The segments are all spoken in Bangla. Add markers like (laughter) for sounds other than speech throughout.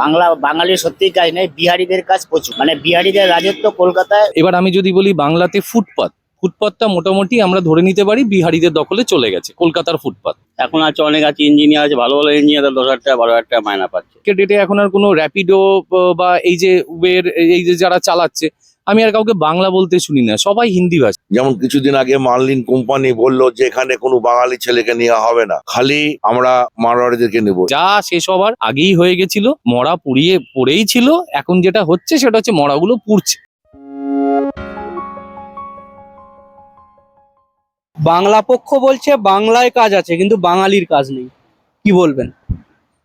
বাংলা বাঙালির সত্যি কাজ নেই বিহারিদের কাজ প্রচুর। মানে বিহারিদের রাজত্ব কলকাতায় এবার আমি যদি বলি বাংলাতে ফুটপাত ফুটপাতটা মোটামুটি আমরা ধরে নিতে পারি বিহারিদের দখলে চলে গেছে কলকাতার ফুটপাত। এখন আছে অনেক আছে ইঞ্জিনিয়ার আছে ভালো ভালো ইঞ্জিনিয়ার দশ হাজার টাকা বারো হাজার টাকা মায়না পাচ্ছে। ডেটে এখন আর কোনো র্যাপিডো বা এই যে উবের এই যে যারা চালাচ্ছে আমি আর কাউকে বাংলা বলতে শুনি না সবাই হিন্দি ভাষা। যেমন কিছুদিন আগে মার্লিন কোম্পানি বলল যে এখানে কোনো বাঙালি ছেলেকে নেওয়া হবে না খালি আমরা মারোয়ারিদেরকে নেব। যা শেষ হবার আগেই হয়ে গেছিল মরা পুড়িয়ে পড়েই ছিল এখন যেটা হচ্ছে সেটা হচ্ছে মরাগুলো পুড়ছে। বাংলা পক্ষ বলছে বাংলায় কাজ আছে কিন্তু বাঙালির কাজ নেই। কি বলবেন?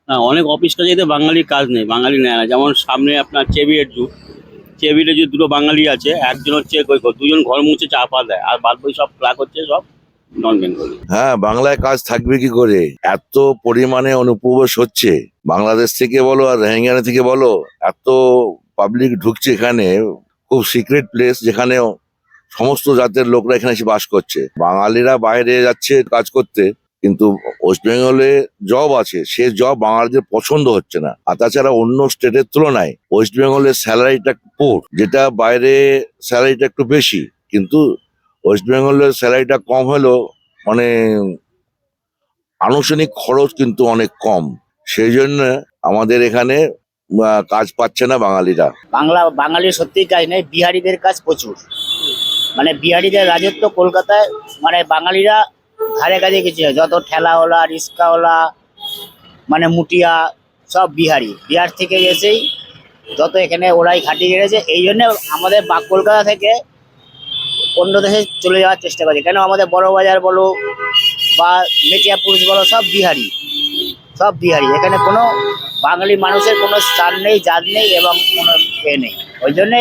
না অনেক অফিস কাজেতে বাঙালির কাজ নেই বাঙালি নেয় না। যেমন সামনে আপনার চেবিয়ের জুট চেবিরে যে দুটো বাঙালি আছে, একজন হচ্ছে দুজন ঘর মুছে চা পা দেয়, আর বাদ সব ক্লাক হচ্ছে সব নন বেঙ্গলি হ্যাঁ বাংলায় কাজ থাকবে কি করে? এত পরিমাণে অনুপ্রবেশ হচ্ছে। বাংলাদেশ থেকে বলো আর রোহিঙ্গানা থেকে বলো, এত পাবলিক ঢুকছে এখানে, খুব সিক্রেট প্লেস যেখানে সমস্ত জাতের লোকরা এখানে এসে বাস করছে। বাঙালিরা বাইরে যাচ্ছে কাজ করতে। কিন্তু ওয়েস্ট বেঙ্গলে জব আছে। সে জব বাঙালিদের পছন্দ হচ্ছে না। আর তাছাড়া অন্য স্টেটের তুলনায় ওয়েস্ট বেঙ্গলের স্যালারিটা পোর যেটা বাইরে স্যালারিটা একটু বেশি। কিন্তু ওয়েস্ট বেঙ্গলের স্যালারিটা কম হলেও মানে আনুষ্ঠানিক খরচ কিন্তু অনেক কম। সেই জন্য আমাদের এখানে কাজ পাচ্ছে না বাঙালিরা। বাংলা, বাঙালি সত্যি কাজ নেই, বিহারিদের কাজ প্রচুর। মানে বিহারিদের রাজত্ব কলকাতায় মানে বাঙালিরা ধারে কাজে কিছু নেই। যত ঠেলাওয়ালা রিক্সাওয়ালা মানে মুটিয়া, সব বিহারি। বিহার থেকে এসেই যত এখানে ওরাই খাটিয়ে গেড়েছে এই জন্য আমাদের বা কলকাতা থেকে অন্য দেশে চলে যাওয়ার চেষ্টা করছে। কেন আমাদের বড় বাজার বলো বা মেটিয়া পুরুষ বলো, সব বিহারি। সব বিহারি। এখানে কোনো বাঙালি মানুষের কোনো স্থান নেই, জাত নেই এবং কোনো এ নেই। ওই জন্যে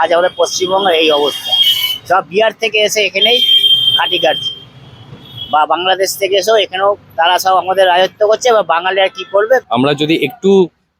আজ আমাদের পশ্চিমবঙ্গের এই অবস্থা। সব বিহার থেকে এসে এখানেই খাটি কাটছে। বা বাংলাদেশ থেকে এসেও এখানেও তারা সব আমাদের রাজত্ব করছে বা বাঙালি আর কি করবে? আমরা যদি একটু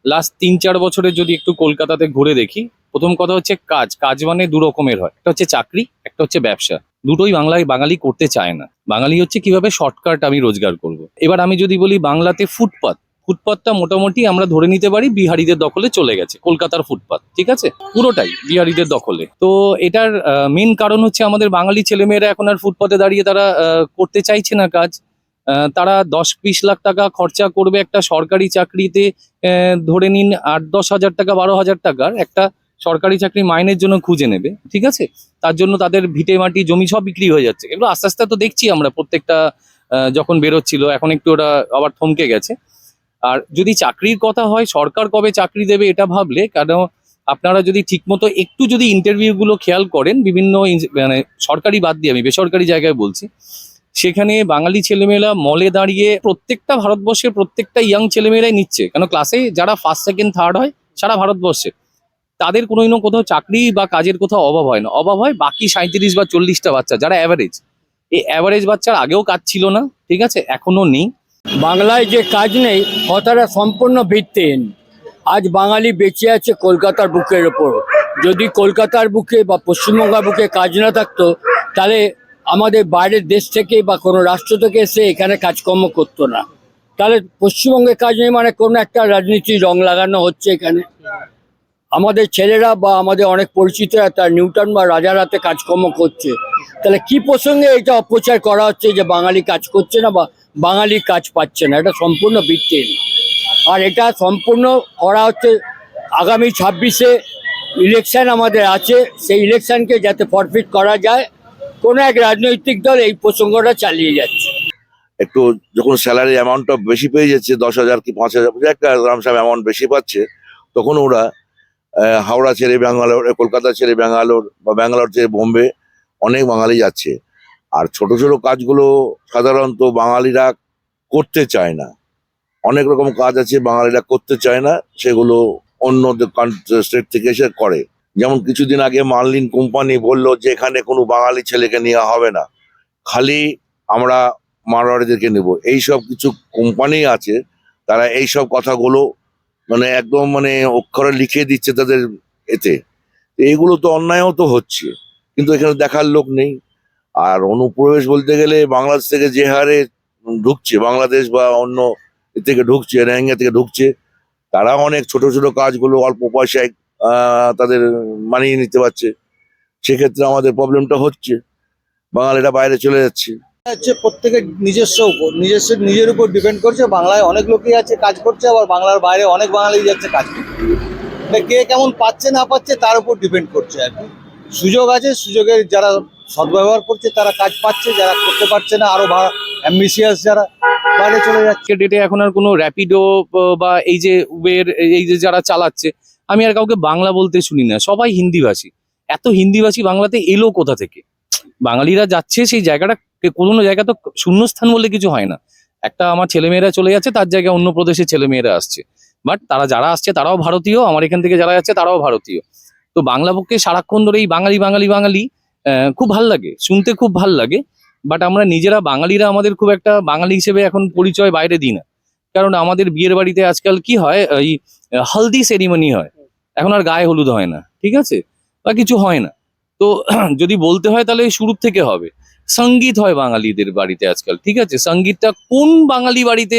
লাস্ট তিন চার বছরে যদি একটু কলকাতাতে ঘুরে দেখি, প্রথম কথা হচ্ছে কাজ। কাজ মানে দু রকমের হয়। একটা হচ্ছে চাকরি, একটা হচ্ছে ব্যবসা। দুটোই বাংলায় বাঙালি করতে চায় না। বাঙালি হচ্ছে কীভাবে শর্টকাট আমি রোজগার করব। এবার আমি যদি বলি বাংলাতে ফুটপাত ফুটপাতটা মোটামুটি আমরা ধরে নিতে পারি বিহারিদের দখলে চলে গেছে, কলকাতার ফুটপাত, ঠিক আছে? পুরোটাই বিহারিদের দখলে। তো এটার মেন কারণ হচ্ছে আমাদের বাঙালি ছেলেমেয়েরা এখন আর ফুটপাথে দাঁড়িয়ে তারা করতে চাইছে না কাজ। তারা দশ বিশ লাখ টাকা খরচা করবে একটা সরকারি চাকরিতে ধরে নিন আট দশ হাজার টাকা, বারো হাজার টাকার একটা সরকারি চাকরি মাইনের জন্য খুঁজে নেবে, ঠিক আছে? তার জন্য তাদের ভিটে মাটি জমি সব বিক্রি হয়ে যাচ্ছে। এগুলো আস্তে আস্তে তো দেখছি আমরা প্রত্যেকটা যখন বেরোচ্ছিল, এখন একটু ওরা আবার থমকে গেছে। আর যদি চাকরির কথা হয়, সরকার কবে চাকরি দেবে এটা ভাবলে, কেন আপনারা যদি ঠিকমতো একটু যদি ইন্টারভিউগুলো খেয়াল করেন, বিভিন্ন মানে সরকারি বাদ দিয়ে, আমি বেসরকারি জায়গায় বলছি, সেখানে বাঙালি ছেলেমেয়েরা মলে দাঁড়িয়ে প্রত্যেকটা ভারতবর্ষের প্রত্যেকটা ইয়াং ছেলেমেয়েরাই নিচ্ছে। কেন ক্লাসে যারা ফার্স্ট সেকেন্ড থার্ড হয়, সারা ভারতবর্ষে। তাদের কোনো না কোথাও চাকরি বা কাজের কোথাও অভাব হয় না। অভাব হয় বাকি সাঁত্রিশ বা চল্লিশটা বাচ্চা, যারা অ্যাভারেজ এই অ্যাভারেজ বাচ্চার আগেও কাজ ছিল না, ঠিক আছে? এখনও নেই। বাংলায় যে কাজ নেই, কথাটা সম্পূর্ণ ভিত্তিহীন। আজ বাঙালি বেঁচে আছে কলকাতার বুকের ওপর। যদি কলকাতার বুকে বা পশ্চিমবঙ্গের বুকে কাজ না থাকতো, তাহলে আমাদের বাইরের দেশ থেকে বা কোনো রাষ্ট্র থেকে এসে এখানে কাজকর্ম করতো না। তাহলে পশ্চিমবঙ্গে কাজ নেই মানে কোনো একটা রাজনীতির রং লাগানো হচ্ছে এখানে। আমাদের ছেলেরা বা আমাদের অনেক পরিচিতরা তার নিউটন বা রাজার হাতে কাজকর্ম করছে। তাহলে কি প্রসঙ্গে এটা অপচার করা হচ্ছে যে বাঙালি কাজ করছে না বা বাঙালি কাজ পাচ্ছে না, এটা সম্পূর্ণ ভিত্তিহীন। আর এটা সম্পূর্ণ করা হচ্ছে আগামী ছাব্বিশে ইলেকশন আমাদের আছে, সেই ইলেকশনকে যাতে ফরফিট করা যায়, কোনো এক রাজনৈতিক দল এই প্রসঙ্গটা চালিয়ে যাচ্ছে। একটু যখন স্যালারি অ্যামাউন্টটা বেশি পেয়ে যাচ্ছে, দশ হাজার কি পাঁচ হাজার একটা রামসাম অ্যামাউন্ট বেশি পাচ্ছে, তখন ওরা হাওড়া ছেড়ে ব্যাঙ্গালোর, কলকাতা ছেড়ে ব্যাঙ্গালোর বা ব্যাঙ্গালোর ছেড়ে বোম্বে অনেক বাঙালি যাচ্ছে। আর ছোট ছোট কাজগুলো সাধারণত বাঙালিরা করতে চায় না। অনেক রকম কাজ আছে বাঙালিরা করতে চায় না, সেগুলো অন্য স্টেট থেকে এসে করে। যেমন কিছুদিন আগে মার্লিন কোম্পানি বলল যে, এখানে কোনো বাঙালি ছেলেকে নেওয়া হবে না। খালি আমরা মারোয়ারিদেরকে নেব। এইসব কিছু কোম্পানি আছে, তারা এইসব কথাগুলো মানে একদম মানে অক্ষরে লিখে দিচ্ছে তাদের এতে। এইগুলো তো অন্যায়ও তো হচ্ছে, কিন্তু এখানে দেখার লোক নেই। আর অনুপ্রবেশ বলতে গেলে বাংলাদেশ থেকে যে হারে ঢুকছে, বাংলাদেশ বা অন্য থেকে ঢুকছে রোহিঙ্গা থেকে ঢুকছে, তারা অনেক ছোট ছোট কাজগুলো অল্প পয়সায় তাদের মানিয়ে নিতে পারছে। সেক্ষেত্রে আমাদের প্রবলেমটা হচ্ছে বাঙালিরা বাইরে চলে যাচ্ছে। হচ্ছে প্রত্যেকের নিজস্ব উপর, নিজস্ব, নিজের উপর ডিপেন্ড করছে, বাংলায় অনেক লোকই আছে, কাজ করছে, আবার বাংলার বাইরে অনেক বাঙালি যাচ্ছে কাজ করতে। মানে কে কেমন পাচ্ছে না পাচ্ছে তার উপর ডিপেন্ড করছে আর কি। সুযোগ আছে, সুযোগের যারা সদ্ব্যবহার করছে, তারা কাজ পাচ্ছে, যারা করতে পারছে না, আরও অ্যাম্বিসিয়াস যারা বাইরে চলে যাচ্ছে। ডেটে এখন আর কোনো র্যাপিডো বা এই যে উবের এই যে যারা চালাচ্ছে, আমি আর কাউকে বাংলা বলতে শুনি না, সবাই হিন্দিভাষী। এত হিন্দিভাষী বাংলাতে এলো কোথা থেকে? বাঙালিরা যাচ্ছে সেই জায়গাটা কোনো জায়গা তো শূন্যস্থান বলে কিছু হয় না। একটা আমার ছেলেমেয়েরা চলে যাচ্ছে, তার জায়গায় অন্য প্রদেশের ছেলেমেয়েরা আসছে। বাট তারা যারা আসছে, তারাও ভারতীয়, আমার এখান থেকে যারা যাচ্ছে, তারাও ভারতীয়। তো বাংলা পক্ষে সারাক্ষণ ধরে এই বাঙালি বাঙালি বাঙালি খুব ভালো লাগে, শুনতে খুব ভালো লাগে বাট আমরা নিজেরা বাঙালিরা আমাদের খুব একটা বাঙালি হিসেবে এখন পরিচয় বাইরে দিই না। কারণ আমাদের বিয়ের বাড়িতে আজকাল কি হয় এই হালদি হলদি সেরিমনি হয়। এখন আর গায়ে হলুদ হয় না, ঠিক আছে? বা কিছু হয় না। তো (clears throat) যদি বলতে হয় তাহলে শুরুর থেকে হবে। সংগীত হয় বাঙালিদের বাড়িতে আজকাল, ঠিক আছে? সঙ্গীতটা কোন বাঙালি বাড়িতে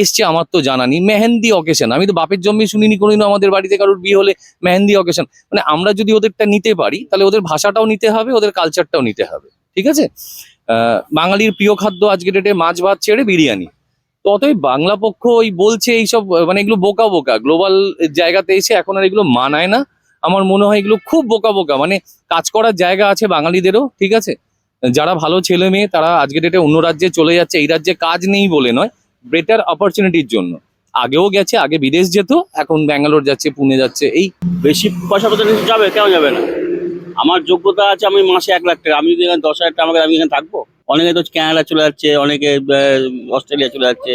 এসছে আমার তো জানা নেই। মেহেন্দি অকেশন আমি তো বাপের জন্মে শুনিনি কোনোদিনও আমাদের বাড়িতে কারোর বিয়ে হলে মেহেন্দি অকেশন মানে আমরা যদি ওদেরটা নিতে পারি, তাহলে ওদের ভাষাটাও নিতে হবে, ওদের কালচারটাও নিতে হবে, ঠিক আছে? বাঙালির প্রিয় খাদ্য আজকের ডেটে মাছ, ভাত, ছেড়ে বিরিয়ানি। তো অতএব বাংলা পক্ষ ওই বলছে এইসব মানে এগুলো বোকা বোকা গ্লোবাল জায়গাতে এসে এখন আর এগুলো মানায় না। আমার মনে হয় এগুলো খুব বোকা বোকা মানে কাজ করার জায়গা আছে বাঙালিদেরও, ঠিক আছে? যারা ভালো ছেলে মেয়ে, তারা আজকে ডেটে অন্য রাজ্যে চলে যাচ্ছে। এই রাজ্যে কাজ নেই বলে নয় বেটার অপরচুনিটির জন্য। আগেও গেছে, আগে বিদেশ যেত, এখন ব্যাঙ্গালোর যাচ্ছে, পুনে যাচ্ছে, এই বেশি পয়সা নিয়ে যাবে, কেন যাবে না? আমার যোগ্যতা আছে, আমি মাসে এক লাখ টাকা। আমি যদি এখানে দশ হাজার টাকা আমাকে, আমি এখানে থাকব? অনেকে তো ক্যানাডা চলে যাচ্ছে, অনেকে অস্ট্রেলিয়া চলে যাচ্ছে,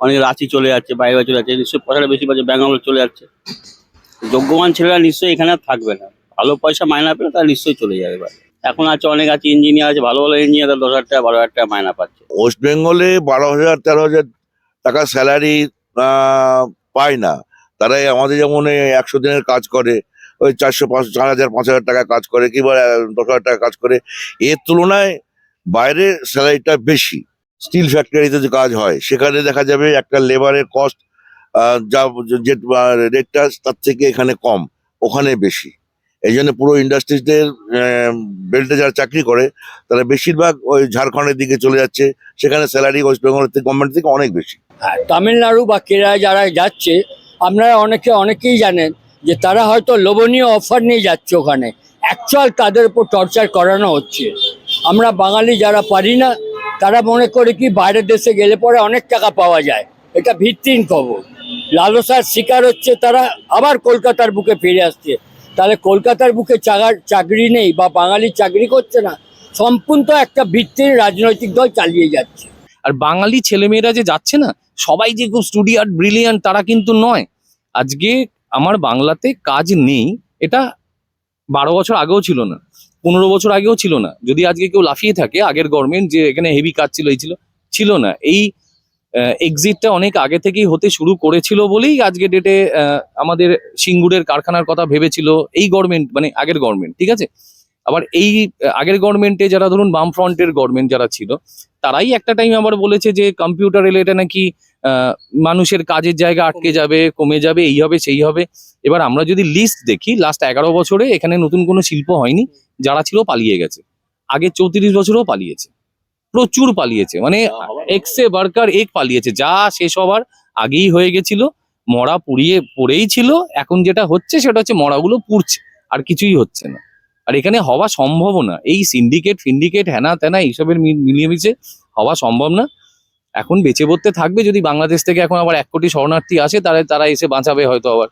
অনেকে রাঁচি চলে যাচ্ছে, বাইরে চলে যাচ্ছে, নিশ্চয়ই পয়সাটা বেশি পাচ্ছে, ব্যাঙ্গালোর চলে যাচ্ছে। যোগ্যবান ছেলেরা নিশ্চয়ই এখানে থাকবে না। ভালো পয়সা মাইনা পেলে তারা নিশ্চয়ই চলে যাবে এবার। এখন আছে অনেক আছে ইঞ্জিনিয়ার আছে, ভালো ভালো ইঞ্জিনিয়ার দশ হাজার টাকা, বারো হাজার টাকা মায়না পাচ্ছে। ওয়েস্ট বেঙ্গলে বারো হাজার, তেরো হাজার টাকা স্যালারি পায় না। তারাই আমাদের যেমন একশো দিনের কাজ করে, ওই চারশো পাঁচ, চার হাজার, পাঁচ হাজার টাকা কাজ করে, কিংবা দশ হাজার টাকা কাজ করে। এর তুলনায় বাইরে স্যালারিটা বেশি। স্টিল ফ্যাক্টরিতে যে কাজ হয়, সেখানে দেখা যাবে একটা লেবারের কস্ট যা, যে রেটটা তার থেকে এখানে কম, ওখানে বেশি। এই জন্য পুরো ইন্ডাস্ট্রিজদের বেল্টে যারা চাকরি করে তারা বেশিরভাগ ওই ঝাড়খণ্ডের দিকে চলে যাচ্ছে। সেখানে স্যালারি ওয়েস্ট বেঙ্গলের থেকে গভর্নমেন্ট থেকে অনেক বেশি। হ্যাঁ, তামিলনাড়ু বা কেরালা যারা যাচ্ছে আপনারা অনেকে অনেকেই জানেন যে তারা হয়তো লোভনীয় অফার নিয়ে যাচ্ছে ওখানে। অ্যাকচুয়াল তাদের উপর টর্চার করানো হচ্ছে। আমরা বাঙালি যারা পারি না তারা মনে করে কি বাইরের দেশে গেলে পরে অনেক টাকা পাওয়া যায়। এটা ভিত্তিহীন খবর। লালসার শিকার হচ্ছে তারা আবার কলকাতার বুকে ফিরে আসছে। তাহলে কলকাতার বুকে চাকরি নেই বা বাঙালি চাকরি করছে না, সম্পূর্ণ একটা ভিত্তির রাজনৈতিক দল চালিয়ে যাচ্ছে। আর বাঙালি ছেলেমেয়েরা যে যাচ্ছে না, সবাই যে খুব স্টুডিয়ার ব্রিলিয়ান্ট, তারা কিন্তু নয়। আজকে আমার বাংলাতে কাজ নেই, এটা বারো বছর আগেও ছিল না, পনেরো বছর আগেও ছিল না। যদি আজকে কেউ লাফিয়ে থাকে, আগের গভর্নমেন্ট যে এখানে হেভি কাজ ছিল, এই ছিল ছিল না। এই এক্সিটটা অনেক আগে থেকেই হতে শুরু করেছিল বলেই আজকে ডেটে আমাদের সিঙ্গুরের কারখানার কথা ভেবেছিল এই গভর্নমেন্ট মানে আগের গভর্নমেন্ট ঠিক আছে? আবার এই আগের গভর্নমেন্টে যারা ধরুন বাম ফ্রন্টের গভর্নমেন্ট যারা ছিল, তারাই একটা টাইম আবার বলেছে যে কম্পিউটার এলে এটা নাকি মানুষের কাজের জায়গা আটকে যাবে, কমে যাবে, এই হবে, সেই হবে। এবার আমরা যদি লিস্ট দেখি লাস্ট এগারো বছরে এখানে নতুন কোনো শিল্প হয়নি, যারা ছিল পালিয়ে গেছে। আগে চৌত্রিশ বছরও পালিয়েছে। প্রচুর পালিয়েছে। মানে এক্সে বার্কার এক পালিয়েছে। যা শেষ হবার আগেই হয়ে গেছিল। মরা পুড়িয়ে পড়েই ছিল। এখন যেটা হচ্ছে সেটা হচ্ছে মরাগুলো পুড়ছে। আর কিছুই হচ্ছে না। আর এখানে হওয়া সম্ভব না। এই সিন্ডিকেট ফিন্ডিকেট হ্যানা ত্যানা এইসবের মিলিয়ে মিশে হওয়া সম্ভব না। এখন বেঁচে পড়তে থাকবে। যদি বাংলাদেশ থেকে এখন আবার এক কোটি শরণার্থী আসে তাহলে তারা এসে বাঁচাবে হয়তো আবার।